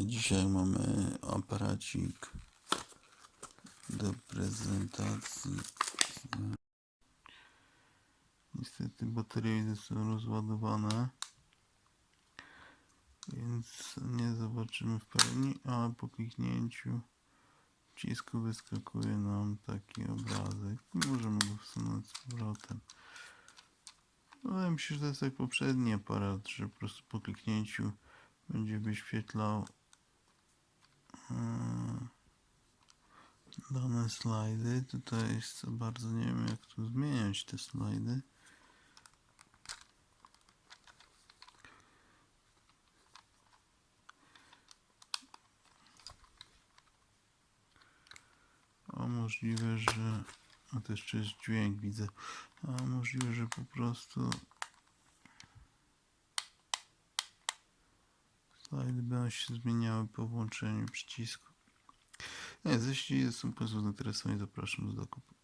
Dzisiaj mamy aparacik do prezentacji. Niestety baterie są rozładowane, więc nie zobaczymy w pełni, a po kliknięciu przycisku wyskakuje nam taki obrazek. Możemy go wsunąć z powrotem. Wydaje mi się, że to jest jak poprzedni aparat, że po prostu po kliknięciu będzie wyświetlał e, dane slajdy. Tutaj jest bardzo nie wiem jak tu zmieniać te slajdy. A możliwe, że. A to jeszcze jest dźwięk, widzę. A możliwe, że po prostu. Slajdy będą się zmieniały po włączeniu przycisku. Nie, jeśli są Państwo zainteresowani, zapraszam do zakupu.